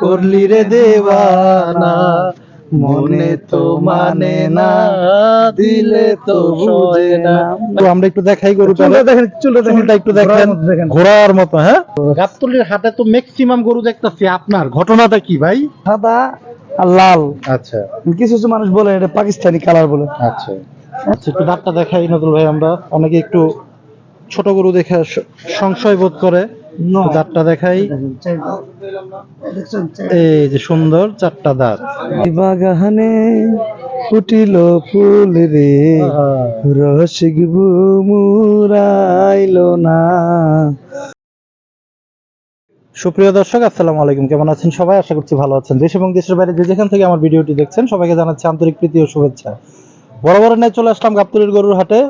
করলি রে দেওয়ানা মনে তো মানে না দিলে তো বোঝে না। তো আমরা একটু দেখাই গরু চুলটা দেখেন চুলটা দেখেন। চুলটা একটু দেখেন। ঘোড়ার মতো দেখেন। ঘোড়ার মতো হ্যাঁ? গাবতলির হাটে তো ম্যাক্সিমাম গরু দেখতেছি আপনার। ঘটনাটা কি ভাই? সাদা আর লাল। আচ্ছা। কিছু কিছু মানুষ বলে এটা পাকিস্তানি কালার বলে। আচ্ছা। আচ্ছা একটু দাঁতটা দেখাই নজরুল ভাই আমরা অনেকে একটু ছোট গরু দেখে সংশয় বোধ করে। দাঁতটা দেখাই। এই যে সুন্দর চারটা দাঁত। বাগানে ফুটিল ফুল রে রসিক না। সুপ্রিয় দর্শক আসসালামু আলাইকুম। কেমন আছেন সবাই? আশা করছি ভালো আছেন। দেশ এবং দেশের বাইরে যে যেখান থেকে আমার ভিডিওটি দেখছেন সবাইকে জানাচ্ছি আন্তরিক প্রীতি ও শুভেচ্ছা। বরাবর নিয়ে চলে আসলাম গাবতলির গরুর হাটে।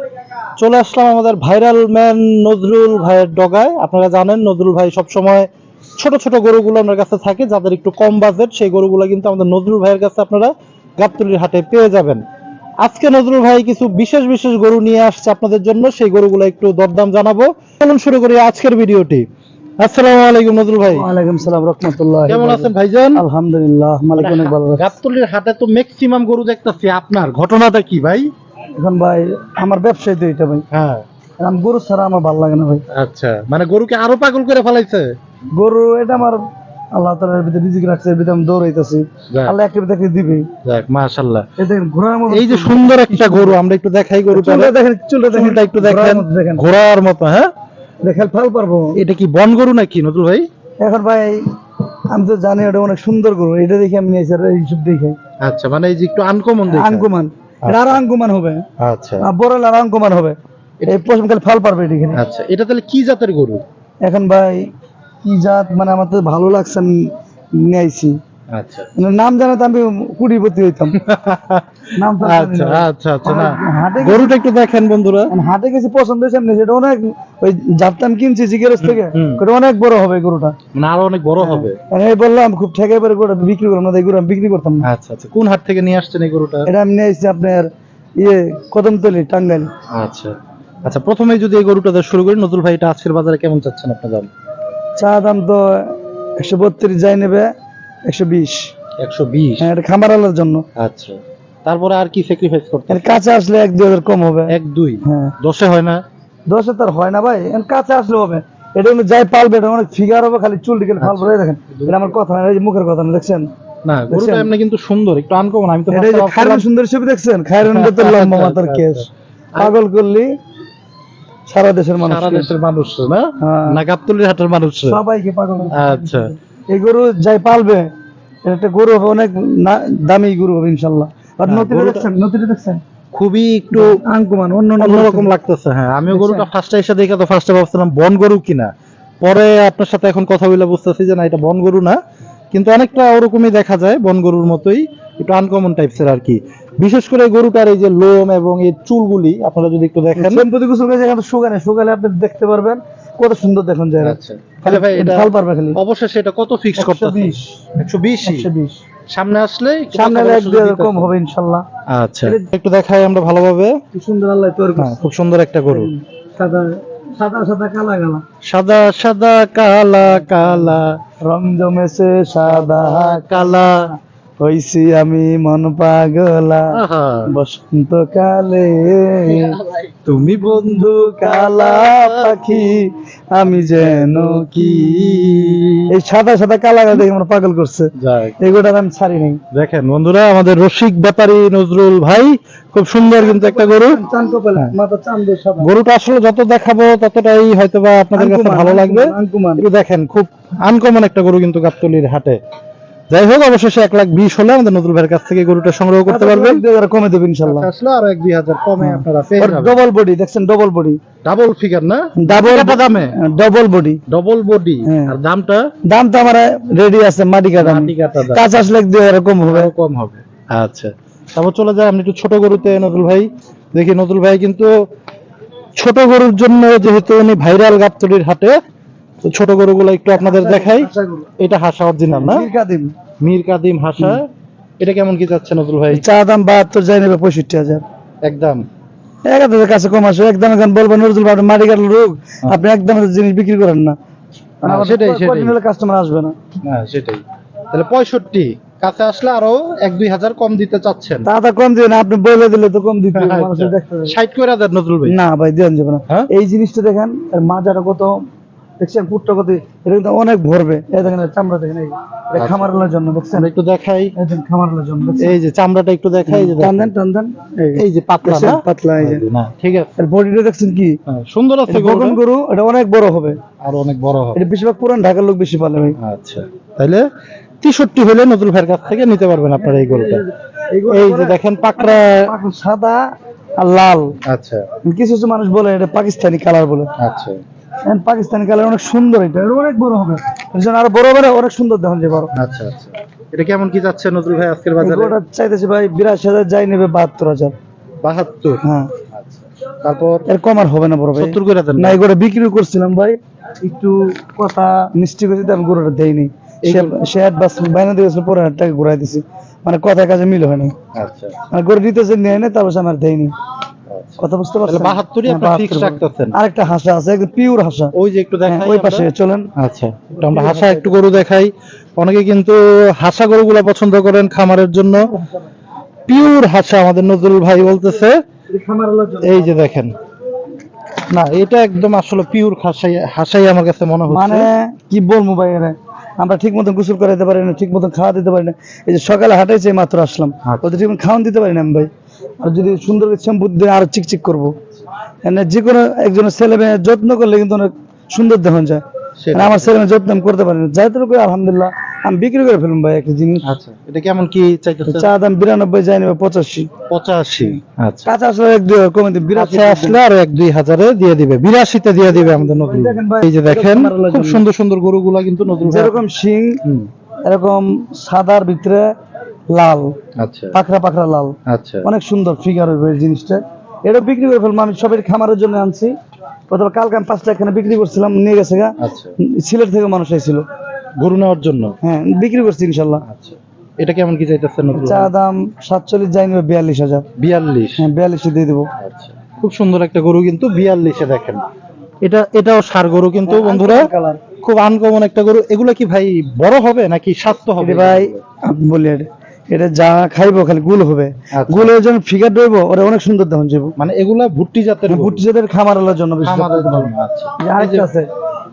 চলে আসলাম আমাদের ভাইরাল ম্যান নজরুল ভাইয়ের ডগায়। আপনারা জানেন, নজরুল ভাই সবসময় ছোট ছোট গরুগুলো ওনার কাছে থাকে, যাদের একটু কম বাজেট, সেই গরুগুলো কিন্তু আমাদের নজরুল ভাইয়ের কাছে আপনারা গাবতলির হাটে পেয়ে যাবেন। আজকে নজরুল ভাই কিছু বিশেষ বিশেষ গরু নিয়ে আসছে আপনাদের জন্য, সেই গরুগুলো একটু দরদাম জানাব। চলুন শুরু করি আজকের ভিডিওটি। আসসালামু আলাইকুম নজরুল ভাই। ওয়ালাইকুম সালাম রহমতুল্লাহ। কেমন আছেন ভাইজান? আলহামদুলিল্লাহ মালিক অনেক ভালো রাখছে। গাবতলির হাটে তো ম্যাক্সিমাম গরু দেখতেছি। আপনার ঘটনাটা কি ভাই? এখন ভাই আমার ব্যবসায় তো এটা ভাই। হ্যাঁ। আমি গরু ছাড়া আমার ভালো লাগে না ভাই। আচ্ছা মানে গরুকে আরও পাগল করে ফেলাইছে? গরু এটা আমার আল্লাহ ভিতরে রিজিক রাখছে এর ভিতরে আমি দৌড়াইতেছি। যাক, আল্লাহ একটা ভিতরে দিবে। যাক মাশাআল্লাহ। এই দেখেন ঘোড়ার মতো এই যে সুন্দর একটা গরু আমরা একটু দেখাই গরু চুলটা দেখেন চুলটা দেখেন। একটু দেখেন। ঘোড়ার মতো হ্যাঁ? দেখেন ফাল পারব। এটা কি বন গরু নাকি নতুল ভাই? এখন ভাই আমি তো জানি ওটা অনেক সুন্দর গরু। এটা দেখে আমি নিয়েছি আর এইসব দেখে। আচ্ছা মানে এই যে একটু আনকমন দেখে। আঙ্কুমান এটা আরও আঙ্কুমান হবে। আচ্ছা। আর বড় আর আঙ্কুমান হবে। এই পশম খালি ফাল পারবে এটা এখানে। আচ্ছা এটা তাহলে কি জাতের গরু? এখন ভাই কি জাত? মানে আমার তো ভালো লাগছে আমি নিয়ে আইছি। আচ্ছা মানে নাম জানা তো আমি কুড়িপতি হইতাম। নাম আচ্ছা আচ্ছা আচ্ছা না। গরুটা একটু দেখেন বন্ধুরা। হাটে গেছি পছন্দ হয়েছে এমনি সেটা অনেক ওই কিনছি জিজ্ঞেস থেকে ওটা অনেক বড় হবে গরুটা। মানে আরও অনেক বড় হবে। আমি এই বললাম খুব ঠেকে পরে গরুটা বিক্রি করলাম না গরু বিক্রি করতাম না। আচ্ছা আচ্ছা। কোন হাট থেকে নিয়ে আসছেন এই গরুটা? এটা আমি নিয়ে এসেছি আপনার ইয়ে কদমতলি টাঙ্গাইল। আচ্ছা। আচ্ছা প্রথমে যদি এই গরুটা শুরু করি নতুন ভাই এটা আজকের বাজারে কেমন চাচ্ছেন আপনার দাম? চা দাম তো একশো বত্রিশ যাই নেবে একশো বিশ। একশো বিশ? হ্যাঁ এটা খামার আলার জন্য। আচ্ছা। তারপরে আর কি স্যাক্রিফাইস করতে এর কাছে আসলে এক দুই হাজার কম হবে। এক দুই? হ্যাঁ। দশে হয় না? দশে তার হয় না ভাই। এর কাছে আসলে হবে। এটা কিন্তু যাই পালবে এটা অনেক ফিগার হবে খালি চুল দিকে ফালবে। এই দেখেন এটা আমার কথা না এই যে মুখের কথা না দেখছেন? না গরুটা দেখছেন? এমনি কিন্তু সুন্দর একটু আনকমন আমি তো এটা খায়রন সুন্দর ছবি দেখছেন? খায়রন তো লম্বা আচ্ছা, মাথার আচ্ছা, আচ্ছা। পাগল করলি সারা দেশের মানুষ সারা দেশের মানুষ না? হ্যাঁ। না গাবতলির হাটের মানুষ। সবাইকে পাগল। আচ্ছা। এই গরু যাই পালবে একটা গরু হবে অনেক দামি গরু হবে ইনশাল্লাহ। আর হ্যাঁ, দেখছেন নদীটা দেখছেন? খুবই একটু আঙ্কুমান অন্য অন্য অন্যরকম লাগতেছে হ্যাঁ। আমিও গরুটা ফার্স্টে এসে দেখে তো ফার্স্টে ভাবছিলাম বন গরু কিনা? পরে আপনার সাথে এখন কথা বলে বুঝতেছি যে না এটা বন গরু না। কিন্তু অনেকটা ওরকমই দেখা যায় বন গরুর মতোই একটু আনকমন টাইপসের আর কি। বিশেষ করে গরুটার এই যে লোম এবং এই চুলগুলি আপনারা যদি একটু দেখেন। শুকানে শুকালে আপনি দেখতে পারবেন কত সুন্দর দেখুন যায় আচ্ছা। তাহলে ভাই এটা ভালো পারবে খালি। এটা কত ফিক্স করতে 120 একশো বিশ। একশো বিশ। সামনে আসলে সামনে এক দুই কম হবে ইনশাল্লাহ। আচ্ছা। একটু দেখাই আমরা ভালোভাবে। কি সুন্দর আল্লাহ তৈরি হ্যাঁ করছে খুব সুন্দর একটা গরু। সাদা সাদা সাদা কালা কালা। সাদা সাদা কালা কালা। রং জমেছে সাদা কালা। হইছি আমি মন পাগলা। বসন্ত কালে তুমি বন্ধু কালা পাখি আমি যেন কি? এই সাদা সাদা কালা কালা দেখে আমার পাগল করছে। যাক। এগুলো আমি ছাড়ি নাই। দেখেন বন্ধুরা আমাদের রসিক ব্যাপারী নজরুল ভাই খুব সুন্দর কিন্তু একটা গরু। সাদা গরুটা আসলে যত দেখাবো ততটাই হয়তোবা আপনাদের কাছে ভালো লাগবে। দেখেন খুব আনকমন একটা গরু কিন্তু গাবতলির হাটে। যাই হোক অবশেষে এক লাখ বিশ হলে আমাদের নজরুল ভাইয়ের কাছ থেকে গরুটা সংগ্রহ করতে পারবেন। কমে দেবে ইনশাল্লাহ। আসলে আরও এক দুই হাজার কমে আপনারা ডবল বডি দেখছেন ডবল বডি ডাবল ফিগার না? ডাবল দামে? ডবল বডি ডবল বডি হ্যাঁ। আর দামটা? দাম তো আমার রেডি আছে মাটি কাটা। মাটি কাটা কাঁচা আসলে এক দুই হাজার কম হবে। কম হবে। আচ্ছা। তারপর চলে যায় আমরা একটু ছোট গরুতে নজরুল ভাই। দেখি নজরুল ভাই কিন্তু ছোট গরুর জন্য যেহেতু উনি ভাইরাল গাবতলির হাটে ছোট গরুগুলো একটু আপনাদের দেখাই। এটা হাসা অরিজিনাল না? মীর কাদিম। মীর কাদিম হাসা। এটা কেমন কি যাচ্ছে নজরুল ভাই? চা দাম বাহাত্তর যাই নেবে পঁয়ষট্টি হাজার। একদম। এক হাজার কাছে কম আসে। একদম এখন বলবেন নজরুল ভাই মাটি কাটার রোগ। আপনি একদম জিনিস বিক্রি করেন না। হ্যাঁ, সেটাই, সেটাই। কাস্টমার আসবে না। হ্যাঁ সেটাই। তাহলে পঁয়ষট্টি। কাছে আসলে আরও এক দুই হাজার কম দিতে চাচ্ছেন। তা কম দিবেন আপনি বলে দিলে তো কম দিতে আচ্ছা। ষাট করে দেন নজরুল ভাই। না ভাই দেন যাবে না। হ্যাঁ? এই জিনিসটা দেখেন এর মাজাটা কত দেখছেন পুটটা কত এটা কিন্তু অনেক ভরবে। এই দেখেন চামড়া দেখেন এই আচ্ছা। এটা জন্য দেখছেন? একটু দেখাই। এই দেখেন খামারের জন্য এই যে চামড়াটা একটু দেখাই এই যে টান দেখেন। দেন টান দেন। এই যে পাতলা না? পাতলা এই যে। না। ঠিক আছে। এর বডিটা দেখছেন কি? হ্যাঁ, সুন্দর আছে গরুটা। গরু এটা অনেক বড় হবে। আর অনেক বড় হবে। এটা বেশিরভাগ পুরান ঢাকার লোক বেশি পালে ভাই। আচ্ছা। তাহলে তেষট্টি হলে নজরুল ভাইয়ের কাছ থেকে নিতে পারবেন আপনারা এই গরুটা। এই যে দেখেন পাকড়া সাদা আর লাল। আচ্ছা। কিছু কিছু মানুষ বলে এটা পাকিস্তানি কালার বলে। আচ্ছা। পাকিস্তানি কালার অনেক সুন্দর এটা। অনেক বড় হবে। এর আরও বড় বড় অনেক সুন্দর দেখুন যে বড়। আচ্ছা আচ্ছা। এটা কেমন কি যাচ্ছে নজরুল ভাই আজকের বাজারে? এগুলোটা চাইতেছে ভাই বিরাশি হাজার যাই নেবে বাহাত্তর হাজার। বাহাত্তর? হ্যাঁ। আচ্ছা তারপর? এর কম আর হবে না বড় ভাই। সত্তর করে দেন না? এগুলো বিক্রি করছিলাম ভাই। একটু কথা মিষ্টি করে দিতে আমি গরুটা দেইনি। সে- সে অ্যাডভান্স বাইনা পনেরো টাকা ঘুরাই দিছি। মানে কথা কাজে মিল হয় না আচ্ছা মানে গরু দিতে যে নিয়ে তারপর আমার দেয়নি। আচ্ছা। কথা বুঝতে পারছেন? হ্যাঁ, আপনি ফিক্স রাখতেছেন। আরেকটা হাসা আছে একদম পিওর হাসা। ওই যে একটু হ্যাঁ, দেখাই ওই পাশে চলেন। আচ্ছা। আমরা হাসা একটু গরু দেখাই। অনেকে কিন্তু হাসা গরুগুলা পছন্দ করেন খামারের জন্য। পিওর হাসা আমাদের নজরুল ভাই বলতেছে। এই যে দেখেন। না এটা একদম আসলে পিওর হাসাই হাসাই আমার কাছে মনে হচ্ছে। মানে কি বলব ভাই এরা? আমরা ঠিক মতন গোসল করাইতে পারি না ঠিক মতন খাওয়া দিতে পারি না। এই যে সকালে হাঁটাইছে মাত্র আসলাম। আচ্ছা। ওদের ঠিক খাওয়ান দিতে পারি না আমি ভাই। আর যদি সুন্দর শ্যাম্পু দিয়ে আরও চিকচিক করব। মানে যে কোনো একজনের ছেলে মেয়ে যত্ন করলে কিন্তু অনেক সুন্দর দেখুন যায়। মানে আমার ছেলে মেয়ে যত্ন আমি করতে পারি না যাই তোর আলহামদুলিল্লাহ আমি বিক্রি করে ফেলুন ভাই একটা জিনিস। আচ্ছা এটা কেমন কি চা দাম বিরানব্বই পঁচাশি। পঁচাশি আচ্ছা। এক দুই কমে দিন বিরাশি আসলে আর এক দুই হাজারে দিয়ে দিবে। বিরাশিতে দিয়ে দিবে আমাদের দেখেন এই যে দেখেন খুব সুন্দর সুন্দর গরুগুলা কিন্তু যেরকম শিং এরকম সাদার ভিতরে লাল আচ্ছা। পাখরা পাখরা লাল। আচ্ছা। অনেক সুন্দর ফিগার জিনিসটা। এটা বিক্রি করে ফেলব আমি সবের খামারের জন্য আনছি। প্রথমে কালকে আমি পাঁচটা এখানে বিক্রি করছিলাম নিয়ে গেছে গা। আচ্ছা। সিলেট থেকে মানুষ এসেছিল গরু নেওয়ার জন্য? হ্যাঁ বিক্রি করছি ইনশাল্লাহ। আচ্ছা। এটা কেমন কি চাইতেছে নজরুল চা দাম সাতচল্লিশ যাই নেবে বিয়াল্লিশ হাজার। বিয়াল্লিশ? হ্যাঁ বিয়াল্লিশে দিয়ে দেবো। আচ্ছা। খুব সুন্দর একটা গরু কিন্তু বিয়াল্লিশে দেখেন। এটা এটাও সার গরু কিন্তু বন্ধুরা। খুব আনকমন একটা গরু। এগুলো কি ভাই বড় হবে নাকি স্বাস্থ্য হবে? ভাই বলি এটা, যা খাইবো খালি গুল হবে। আচ্ছা। গুলের জন্য ফিগার দেবো ওরা অনেক সুন্দর দেখুন যাব মানে এগুলা ভুট্টি জাতের ভুট্টি জাতের খামারের জন্য, আচ্ছা। আরেকটা আছে।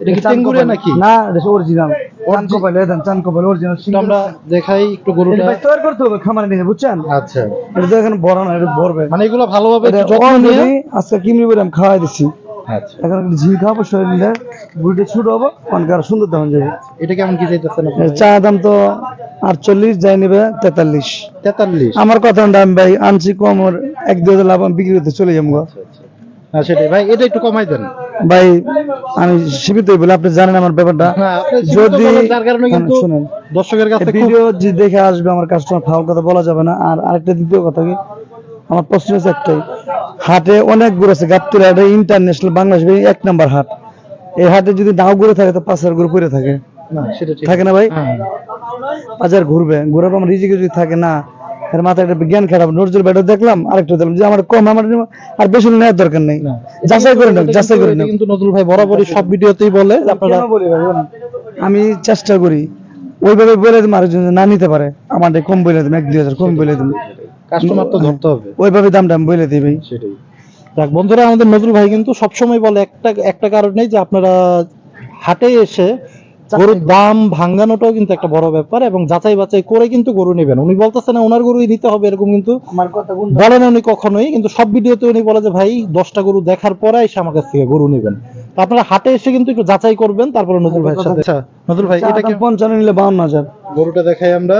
কি চান নাকি? না অরিজিনাল চান কপাল দেন চান কপাল অরিজিনাল একটু আমরা দেখাই একটু গরুটা। তৈরি করতে হবে খামারে নিয়ে বুঝছেন? আচ্ছা। এটা তো বড় না এটা ভরবে। মানে এগুলো ভালোভাবে আজকে আমি খাওয়াই দিছি। আচ্ছা এখন ঝিল খাওয়াবো শরীরে বুড়িটা ছোট হব অনেক সুন্দর দেখুন যাবে। এটা কেমন কি চাইতেছেন চা দাম তো আটচল্লিশ যাই নেবে তেতাল্লিশ। তেতাল্লিশ? আমার কথা আমি ভাই আনছি কম এক হাজার লাভ বিক্রি করতে চলে যাব। আচ্ছা আচ্ছা। সেটাই। ভাই এটা একটু কমাই দেন। ভাই আমি সীমিত বলে আপনি জানেন আমার ব্যাপারটা। যদি হ্যাঁ, শুনেন। দর্শকের কাছে ভিডিও দেখে আসবে আমার কাস্টমার ফাউল কথা বলা যাবে না। আর আরেকটা দ্বিতীয় কথা কি? আমার প্রশ্ন হচ্ছে একটাই। হাটে অনেক গরু আছে গাবতুরা এটা ইন্টারন্যাশনাল বাংলাদেশ এক নাম্বার হাট। এই হাটে যদি নাও ঘুরে থাকে তো পাঁচ হাজার গরু পরে থাকে। থাকে না ভাই? হ্যাঁ। পাঁচ হাজার ঘুরবে। ঘুরে আমার রিজিকে যদি থাকে না এর মাথায় একটা জ্ঞান খারাপ নজরুল ব্যাটা দেখলাম আরেকটা দেখলাম যে আমার কম আমার আর বেশি নেওয়ার দরকার নেই। যাচাই করে নেন যাচাই করে নেন। কিন্তু নজরুল ভাই বরাবরই সব ভিডিওতেই বলে আপনারা আমি চেষ্টা করি। ওইভাবে বলে দিম আরেকজন যেন না নিতে পারে। আমার কম বলে দিম এক দুই হাজার কম বলে দিম কাস্টমার তো ধরতে হবে। ওইভাবে দামটা আমি বলে দিই ভাই সেটাই। যাক বন্ধুরা আমাদের নজরুল ভাই কিন্তু সবসময় বলে একটা একটা কারণেই যে আপনারা হাটে এসে গরুর দাম ভাঙ্গানোটাও কিন্তু একটা বড় ব্যাপার এবং যাচাই বাছাই করে কিন্তু গরু নেবেন। উনি বলতেছেন না ওনার গরুই নিতে হবে এরকম কিন্তু আমার কথা কোন বলেন উনি কখনোই কিন্তু সব ভিডিওতে উনি বলে যে ভাই দশটা গরু দেখার পরে এসে আমার কাছ থেকে গরু নেবেন। তো আপনারা হাটে এসে কিন্তু একটু যাচাই করবেন তারপরে নজরুল ভাইয়ের সাথে। আচ্ছা নজরুল ভাই এটা কি পঞ্চান্ন নিলে বাউন্ন হাজার। গরুটা দেখাই আমরা।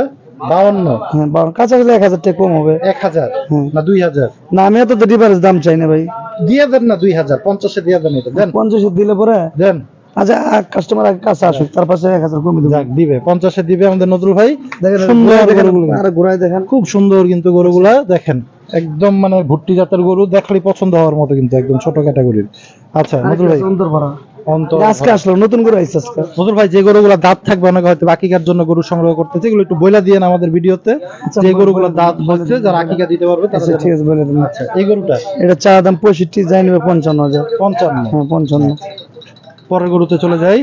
বাউন্ন। হ্যাঁ বাউন্ন। কাছাকাছি এক হাজার টাকা কম হবে। এক হাজার? না দুই হাজার? না আমি এত ডিফারেন্স দাম চাই না ভাই। দিয়ে দেন না দুই হাজার পঞ্চাশে দিয়ে দেন এটা দেন। পঞ্চাশ দিলে পরে? দেন। আচ্ছা কাস্টমার কাছে আসুক তার পাশে এক হাজার কমে দেবো। দিবে। পঞ্চাশে দিবে আমাদের নজরুল ভাই। দেখেন সুন্দর দেখেন। আরে দেখেন খুব সুন্দর কিন্তু গরুগুলা দেখেন। একদম মানে ভুট্টি জাতের গরু দেখলে পছন্দ হওয়ার মতো কিন্তু একদম ছোট ক্যাটাগরির আচ্ছা নজরুল ভাই। ভরা। অন্তর আজকে আসলো নতুন করে আইসছে আজকে। নজরুল ভাই যে গরুগুলা দাঁত থাকবে অনেকে হয়তো বাকিকার জন্য গরু সংগ্রহ করতেছে এগুলো একটু বইলা দিয়ে আমাদের ভিডিওতে আচ্ছা, যে গরুগুলো দাঁত হচ্ছে যারা আকিকা দিতে পারবে তারা আচ্ছা ঠিক আছে বলে দিন আচ্ছা এই গরুটা? এটা চা দাম পঁয়ষট্টি যাই নেবে পঞ্চান্ন হাজার। পঞ্চান্ন? হ্যাঁ পঞ্চান্ন। পরের গরুতে চলে যাই।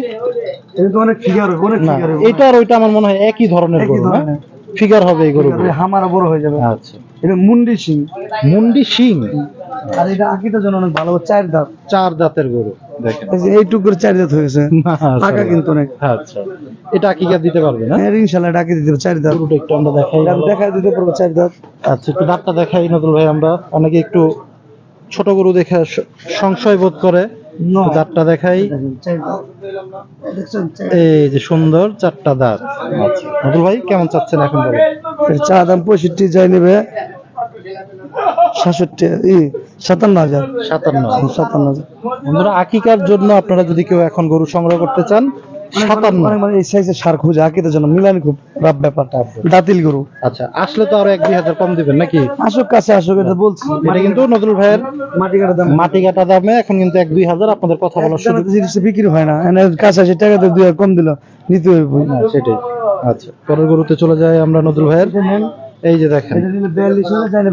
এটা তো অনেক ফিগার হবে অনেক ফিগার এটা আর ওইটা আমার মনে হয় একই ধরনের গরু না? ধরনের। ফিগার হবে এই গরু হামারা বড় হয়ে যাবে। আচ্ছা। এটা মুন্ডি সিং মুন্ডি শিং? আর এটা আকিটার জন্য অনেক ভালো চার দাঁত। চার দাঁতের গরু। দেখেন। এই করে চার দাঁত টাকা কিন্তু অনেক। আচ্ছা এটা আকিকা দিতে পারবে না? হ্যাঁ ইনশাল্লাহ ডাকি দিতে হবে চার দাঁত। গরুটা একটু আমরা দেখাই। এটা দিতে পারব চার দাঁত। আচ্ছা একটু দাঁতটা দেখাই নতুন ভাই আমরা অনেকে একটু ছোট গরু দেখে সংশয় বোধ করে। দাঁতটা দেখাই। এই যে সুন্দর চারটা দাঁত। আচ্ছা নতুন ভাই কেমন চাচ্ছেন এখন বলেন? চা দাম পঁয়ষট্টি যাই নেবে। সাতষট্টি সাতান্ন হাজার। সাতান্ন। সাতান্ন হাজার। বন্ধুরা আকিকার জন্য আপনারা যদি কেউ এখন গরু সংগ্রহ করতে চান সাতান্ন। মানে এই সাইজের সার খুঁজে আকিদের জন্য মিলানি খুব রাব ব্যাপার দাতিল গরু। আচ্ছা আসলে তো আরও এক দুই হাজার কম দিবেন নাকি? আসুক কাছে আসুক এটা বলছি। এটা কিন্তু নজরুল ভাইয়ের মাটি কাটা দাম। মাটি কাটা দামে এখন কিন্তু এক দুই হাজার আপনাদের কথা বলার সুযোগ। জিনিসটা বিক্রি হয় না। কাছে আসে টাকা তো দুই হাজার কম দিল নিতে হইব। সেটাই। আচ্ছা পরের গরুতে চলে যায় আমরা নজরুল ভাইয়ের। এই যে দেখেন। এটা নিলে বিয়াল্লিশ হাজার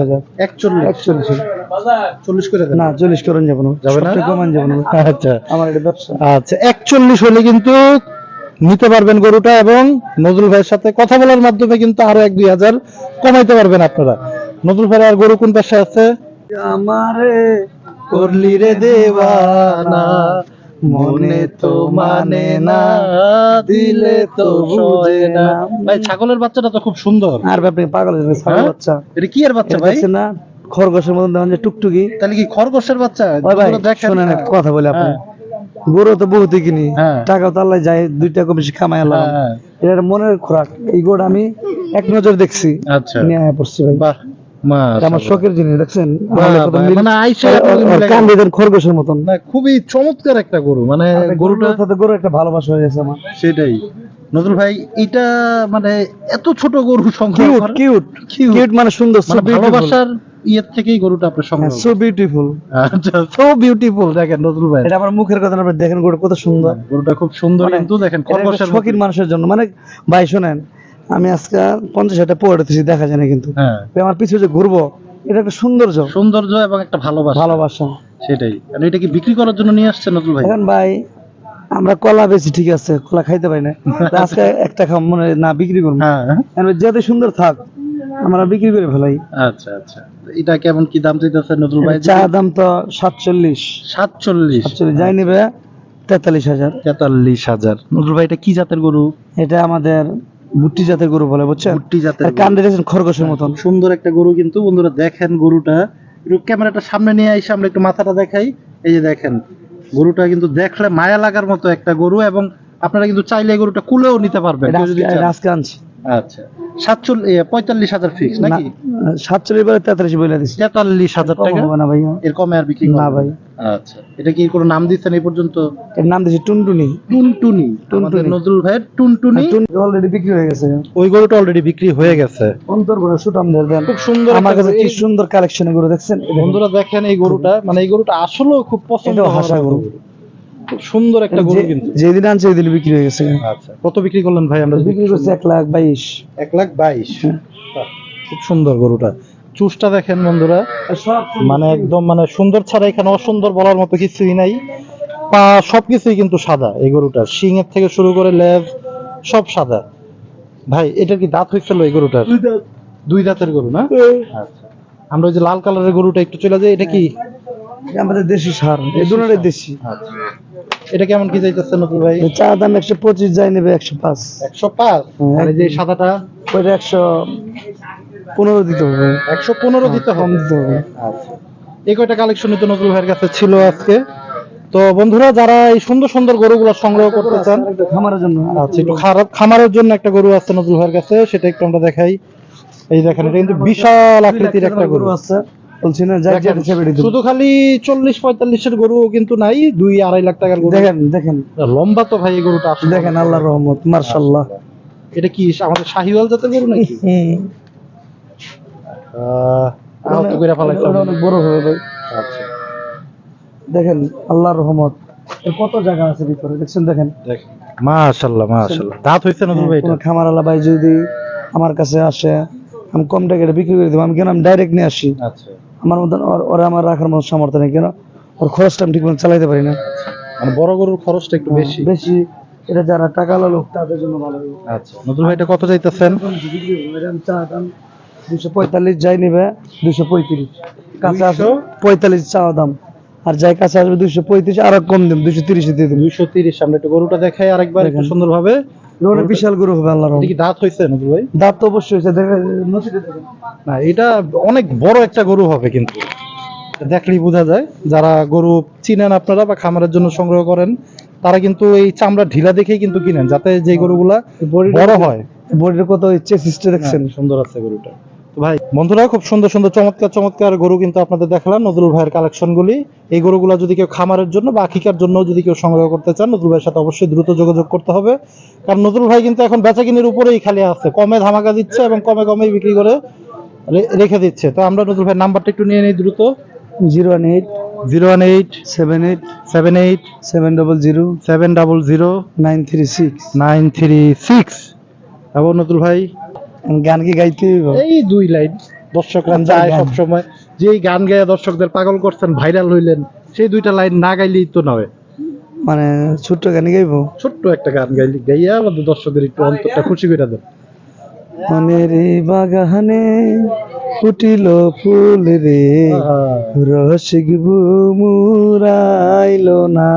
হাজার। একচল্লিশ। একচল্লিশ। হাজার চল্লিশ করে দেন। না চল্লিশ করেন যাব না। যাবে না? কমান যাব না। আচ্ছা। আমার এটা ব্যবসা। আচ্ছা একচল্লিশ হলে কিন্তু নিতে পারবেন গরুটা এবং নজরুল ভাইয়ের সাথে কথা বলার মাধ্যমে কিন্তু আরও এক দুই হাজার কমাইতে পারবেন আপনারা। নজরুল ভাই আর গরু কোন পাশে আছে? আমারে করলি রে দেওয়ানা। মনে তো মানে না দিলে তো বোঝে না। ভাই ছাগলের বাচ্চাটা তো খুব সুন্দর। আর ব্যাপারে পাগল ছাগল হ্যাঁ? বাচ্চা। এটা কি এর বাচ্চা ভাই? না খরগোশের মতন দেখেন যে টুকটুকি। তাহলে কি খরগোশের বাচ্চা? ভাই শোনেন কথা বলে আপনি হ্যাঁ। গরু তো বহুতই কিনি হ্যাঁ। টাকা তো আল্লাহ যায় দুই টাকা বেশি কামাই আল্লাহ। হ্যাঁ, এটা একটা মনের খোরাক এই গোড় আমি এক নজর দেখছি। আচ্ছা। নিয়ে পড়ছি ভাই। বাহ। আমার শখের জিনিস দেখছেন? মানে খরগোশের মতন। না খুবই চমৎকার একটা গরু মানে গরুটা গরুটার সাথে গরু একটা ভালোবাসা হয়ে গেছে আমার। সেটাই। নজরুল ভাই এটা মানে এত ছোট গরু সংগ্রহ কিউট কিউট মানে সুন্দর মানে ভালোবাসার ইয়ের থেকেই গরুটা আপনি সংগ্রহ সো বিউটিফুল আচ্ছা সো বিউটিফুল দেখেন নজরুল ভাই। এটা আমার মুখের কথা আপনি দেখেন গরু কত সুন্দর। গরুটা খুব সুন্দর মানে কিন্তু দেখেন খরগোশের মানুষের জন্য। মানে ভাই শোনেন আমি আজকে পঞ্চাশ হাজার পড়ে দিচ্ছি দেখা যায় না কিন্তু। হ্যাঁ। আমার পিছু যে ঘুরবো এটা একটা সৌন্দর্য। সৌন্দর্য এবং একটা ভালোবাসা। ভালোবাসা। সেটাই। এটা কি বিক্রি করার জন্য নিয়ে আসছে নজরুল ভাই? এখন ভাই আমরা কলা বেশি ঠিক আছে কলা খাইতে পারি না। আজকে একটা খাম মনে না বিক্রি করব। হ্যাঁ। যত সুন্দর থাক আমরা বিক্রি করে ফেলাই। আচ্ছা আচ্ছা। এটা কেমন কি দাম চাইতেছে নজরুল ভাই? চা দাম তো সাতচল্লিশ। সাতচল্লিশ। সাতচল্লিশ যাই নিবে তেতাল্লিশ হাজার। তেতাল্লিশ হাজার। নজরুল ভাই এটা কি জাতের গরু? এটা আমাদের ভুট্টি জাতের গরু বলে বুঝছেন? বুট্টি জাতের কান দেখেছেন খরগোশের মতন। সুন্দর একটা গরু কিন্তু বন্ধুরা দেখেন গরুটা। একটু ক্যামেরাটা সামনে নিয়ে আইসে আমরা একটু মাথাটা দেখাই। এই যে দেখেন গরুটা কিন্তু দেখলে মায়া লাগার মতো একটা গরু এবং আপনারা কিন্তু চাইলে গরুটা কুলেও নিতে পারবেন। রাজগঞ্জ আজকে আনছি। আচ্ছা। সাতচল্লিশ পঁয়তাল্লিশ হাজার ফিক্স নাকি? সাতচল্লিশ তেতাল্লিশ বলে দিচ্ছি তেতাল্লিশ হাজার টাকা? হবে না ভাই। এর কমে আর বিক্রি না ভাই। আচ্ছা। এটা কি কোনো নাম দিচ্ছেন এই পর্যন্ত? এর নাম দিয়েছি টুনটুনি। টুনটুনি। টুনটুনি। নজরুল ভাইয়ের টুনটুনি। অলরেডি বিক্রি হয়ে গেছে। ওই গরুটা অলরেডি বিক্রি হয়ে গেছে। অন্তর করে সুটাম দেন। খুব সুন্দর আমার কাছে কি সুন্দর কালেকশন গরু দেখছেন? বন্ধুরা দেখেন এই গরুটা। মানে এই গরুটা আসলেও খুব পছন্দ হাসা গরু। খুব সুন্দর একটা গরু কিন্তু। যেদিন আনছে ওই দিন বিক্রি হয়ে গেছে। আচ্ছা কত বিক্রি করলেন ভাই আমরা বিক্রি করছে এক লাখ বাইশ। এক লাখ বাইশ? হ্যাঁ। খুব সুন্দর গরুটা। চুষটা দেখেন বন্ধুরা। মানে একদম মানে সুন্দর ছাড়া এখানে অসুন্দর বলার মতো কিছুই নাই। পা সবকিছুই কিন্তু সাদা এই গরুটার শিং এর থেকে শুরু করে লেজ সব সাদা। ভাই এটার কি দাঁত হয়েছিল এই গরুটার? দুই দাঁতের গরু না? আচ্ছা। আমরা ওই যে লাল কালারের গরুটা একটু চলে যাই এটা কি? আমাদের দেশি সার এই দুটাই দেশি। এটা কেমন কি যাইতেছে নতুন ভাই? চা দাম একশো পঁচিশ যাই নেবে একশো পাঁচ। একশো পাঁচ? আর যে সাদাটা? ওইটা একশো পনেরো দিতে হবে। একশো পনেরো দিতে হবে? দিতে হবে। এই কয়টা কালেকশন তো নজরুল ভাইয়ের কাছে ছিল আজকে? তো বন্ধুরা যারা এই সুন্দর সুন্দর গরুগুলো সংগ্রহ করতে চান খামারের জন্য। আচ্ছা একটু খারাপ খামারের জন্য একটা গরু আছে নজরুল ভাইয়ের কাছে সেটা একটু আমরা দেখাই। এই দেখেন এটা কিন্তু বিশাল আকৃতির একটা গরু। আছে। বলছি না যাই দেখেন, যাই ছেড়ে দিতে শুধু খালি চল্লিশ পঁয়তাল্লিশের গরু কিন্তু নাই দুই আড়াই লাখ টাকার গরু। দেখেন দেখেন। লম্বা তো ভাই এই গরুটা দেখেন আল্লাহর রহমত মার্শাল্লাহ। এটা কি আমাদের শাহিওয়াল জাতের গরু নাকি? আহত করে ফেলাইছে অনেক বড় হবে ভাই। আচ্ছা। দেখেন আল্লাহর রহমত। কত জায়গা আছে ভিতরে দেখছেন দেখেন? দেখেন। মাশাআল্লাহ মাশাআল্লাহ দাঁত হইছে নজরুল ভাই এটা? খামার আলা ভাই যদি আমার কাছে আসে আমি কম টাকা বিক্রি করে দেবো আমি কেন আমি ডাইরেক্ট নিয়ে আসি? আচ্ছা। আমার মতন ওরা আমার রাখার মতো সামর্থ্য নেই কেন? ওর খরচটা আমি ঠিক মতো চালাইতে পারি না। মানে বড় গরুর খরচটা একটু বেশি। বেশি। এটা যারা টাকালা লোক তাদের জন্য ভালো। আচ্ছা নতুন ভাই এটা কত চাইতেছেন দুশো পঁয়তাল্লিশ যাই নেবে দুশো পঁয়ত্রিশ। কাঁচা আসো পঁয়তাল্লিশ চা দাম। আর যাই কাছে আসবে দুশো পঁয়ত্রিশ আর কম দিন দুশো তিরিশে দিয়ে দিন দুইশো তিরিশ আমরা একটু গরুটা দেখাই আরেকবার একটু দেখেন। বিশাল গরু হবে আল্লাহর রহমতে। কি দাঁত হইছে ভাই? দাঁত তো অবশ্যই হয়েছে দেখেন নথিতে দেখেন। না এটা অনেক বড় একটা গরু হবে কিন্তু। দেখলেই বোঝা যায় যারা গরু চিনেন আপনারা বা খামারের জন্য সংগ্রহ করেন তারা কিন্তু এই চামড়া ঢিলা দেখেই কিন্তু কিনেন যাতে যে গরুগুলা বড় হয়। বডির কত চেসিসটা দেখছেন। হ্যাঁ, সুন্দর আছে গরুটা। ভাই বন্ধুরা খুব সুন্দর সুন্দর চমৎকার চমৎকার গরু কিন্তু আপনাদের দেখালাম নজরুল ভাইয়ের কালেকশন গুলি এই গরুগুলা যদি কেউ খামারের জন্য বা আখিকার জন্য যদি কেউ সংগ্রহ করতে চান নজরুল ভাইয়ের সাথে অবশ্যই দ্রুত যোগাযোগ করতে হবে। কারণ নজরুল ভাই কিন্তু এখন বেচাকিনির উপরেই খালি আছে কমে ধামাকা দিচ্ছে এবং কমে কমেই বিক্রি করে রেখে দিচ্ছে। তো আমরা নজরুল ভাইয়ের নাম্বারটা একটু নিয়ে নিই দ্রুত। Zero one eight zero one eight seven eight seven eight seven double zero seven double zero nine three six nine three six. এবং নজরুল ভাই গান কি গাইতে? এই দুই লাইন। দর্শকরা চায়? সবসময় যে গান গায়ে দর্শকদের পাগল করছেন ভাইরাল হইলেন সেই দুইটা লাইন না গাইলেই তো নয়। মানে ছোট্ট গান গাইব? ছোট্ট একটা গান গাইলি গাইয়া আমাদের দর্শকদের একটু অন্তরটা খুশি করে দেন। মনের বাগানে ফুটিল ফুল রে রসিক মুরাইল না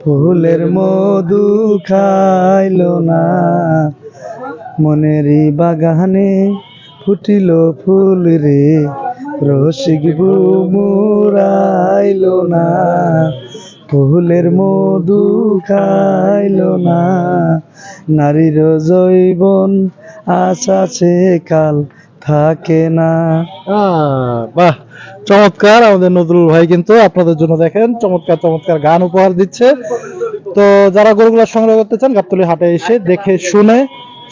ফুলের মধু খাইল না। মনের বাগানে ফুটিল ফুল রে। রসিক মুরাইল না, ফুলের মধু খাইল না। নারীর জৈবন আশা আছে, কাল থাকে না। বাহ, চমৎকার। আমাদের নজরুল ভাই কিন্তু আপনাদের জন্য দেখেন, চমৎকার চমৎকার গান উপহার দিচ্ছে। তো যারা গরুগুলো সংগ্রহ করতে চান, গাবতলি হাটে এসে দেখে শুনে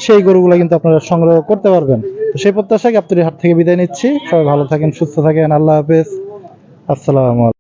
সেই গরুগুলো কিন্তু আপনারা সংগ্রহ করতে পারবেন। তো সেই প্রত্যাশায় আপনাদের হাত থেকে বিদায় নিচ্ছি। সবাই ভালো থাকেন, সুস্থ থাকেন। আল্লাহ হাফেজ। আসসালামু আলাইকুম।